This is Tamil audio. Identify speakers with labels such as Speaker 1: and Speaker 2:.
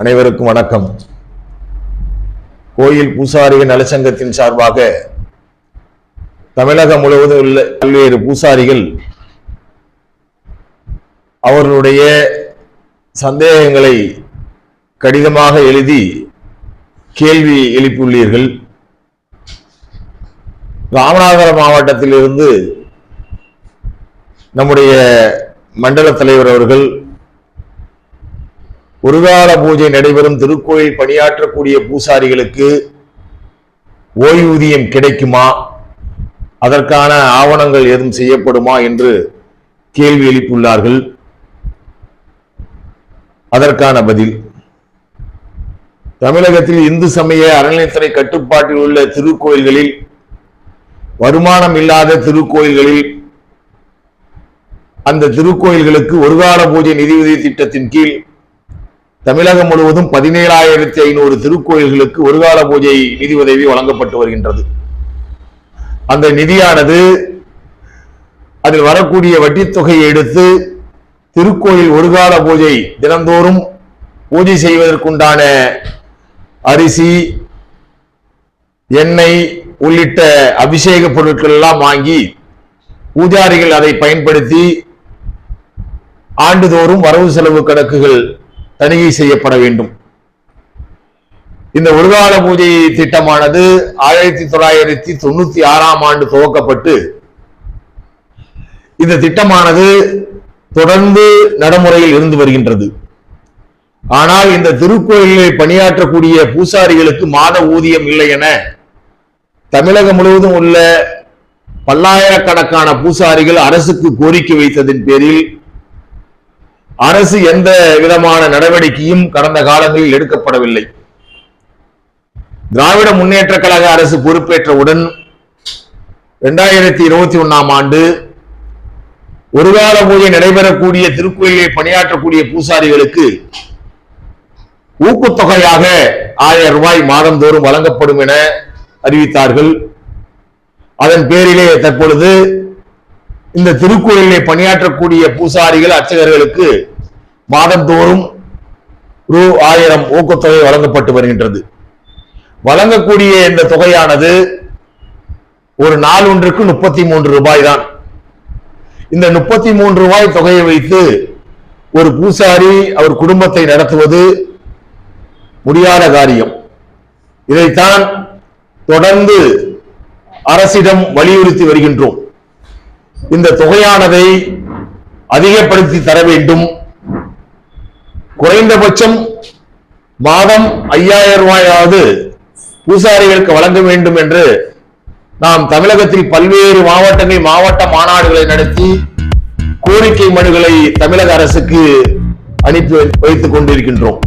Speaker 1: அனைவருக்கும் வணக்கம். கோயில் பூசாரிகள் நலச்சங்கத்தின் சார்பாக தமிழகம் முழுவதும் உள்ள பல்வேறு பூசாரிகள் அவர்களுடைய சந்தேகங்களை கடிதமாக எழுதி கேள்வி எழுப்பியுள்ளீர்கள். ராமநாதபுரம் மாவட்டத்திலிருந்து நம்முடைய மண்டல தலைவர் அவர்கள் ஒருகால பூஜை நடைபெறும் திருக்கோயில் பணியாற்றக்கூடிய பூசாரிகளுக்கு ஓய்வூதியம் கிடைக்குமா? அதற்கான ஆவணங்கள் ஏதும் செய்யப்படுமா என்று கேள்வி எழுப்பியுள்ளார்கள். அதற்கான பதில் தமிழகத்தில் இந்து சமய அறநிலையத்துறை கட்டுப்பாட்டில் உள்ள திருக்கோயில்களில் வருமானம் இல்லாத திருக்கோயில்களில் அந்த திருக்கோயில்களுக்கு ஒருகால பூஜை நிதியுதவி திட்டத்தின் கீழ் தமிழகம் முழுவதும் பதினேழாயிரத்தி ஐநூறு திருக்கோயில்களுக்கு ஒருகால பூஜை நிதி உதவி வழங்கப்பட்டு வருகின்றது. அந்த நிதியானது அதில் வரக்கூடிய வட்டித் தொகையை எடுத்து திருக்கோயில் ஒருகால பூஜை தினந்தோறும் பூஜை செய்வதற்குண்டான அரிசி எண்ணெய் உள்ளிட்ட அபிஷேக பொருட்கள் எல்லாம் வாங்கி பூஜாரிகள் அதை பயன்படுத்தி ஆண்டுதோறும் வரவு செலவு கணக்குகள் தணிக்கை செய்யப்பட வேண்டும். இந்த ஒருகால பூஜை திட்டமானது ஆயிரத்தி தொள்ளாயிரத்தி தொண்ணூத்தி ஆறாம் ஆண்டு துவக்கப்பட்டு இந்த திட்டமானது தொடர்ந்து நடைமுறையில் இருந்து வருகின்றது. ஆனால் இந்த திருக்கோயிலில் பணியாற்றக்கூடிய பூசாரிகளுக்கு மாத ஊதியம் இல்லை என தமிழகம் முழுவதும் உள்ள பல்லாயிரக்கணக்கான பூசாரிகள் அரசுக்கு கோரிக்கை வைத்ததின் பேரில் அரசு எந்த விதமான நடவடிக்கையும் கடந்த காலங்களில் எடுக்கப்படவில்லை. திராவிட முன்னேற்ற கழக அரசு பொறுப்பேற்றவுடன் இரண்டாயிரத்தி இருபத்தி ஒன்னாம் ஆண்டு ஒருகால பூஜை நடைபெறக்கூடிய திருக்கோயிலில் பணியாற்றக்கூடிய பூசாரிகளுக்கு ஊக்கத்தொகையாக ஆயிரம் ரூபாய் மாதந்தோறும் வழங்கப்படும் என அறிவித்தார்கள். அதன் பேரிலே தற்பொழுது இந்த திருக்கோயிலே பணியாற்றக்கூடிய பூசாரிகள் அர்ச்சகர்களுக்கு மாதந்தோறும் ரூ ஆயிரம் ஊக்கத்தொகை வழங்கப்பட்டு வருகின்றது. வழங்கக்கூடிய இந்த தொகையானது ஒரு நாள் ஒன்றுக்கு முப்பத்தி மூன்று ரூபாய் தான் இந்த முப்பத்தி மூன்று ரூபாய் தொகையை வைத்து ஒரு பூசாரி அவர் குடும்பத்தை நடத்துவது முடியாத காரியம். இதைத்தான் தொடர்ந்து அரசிடம் வலியுறுத்தி வருகின்றோம். இந்த தொகையானதை அதிகப்படுத்தி தர வேண்டும். குறைந்தபட்சம் மாதம் ஐயாயிரம் ரூபாயாவது பூசாரிகளுக்கு வழங்க வேண்டும் என்று நாம் தமிழகத்தில் பல்வேறு மாவட்டங்கள் மாவட்ட மாநாடுகளை நடத்தி கோரிக்கை மனுகளை தமிழக அரசுக்கு அனுப்பி வைத்துக் கொண்டிருக்கின்றோம்.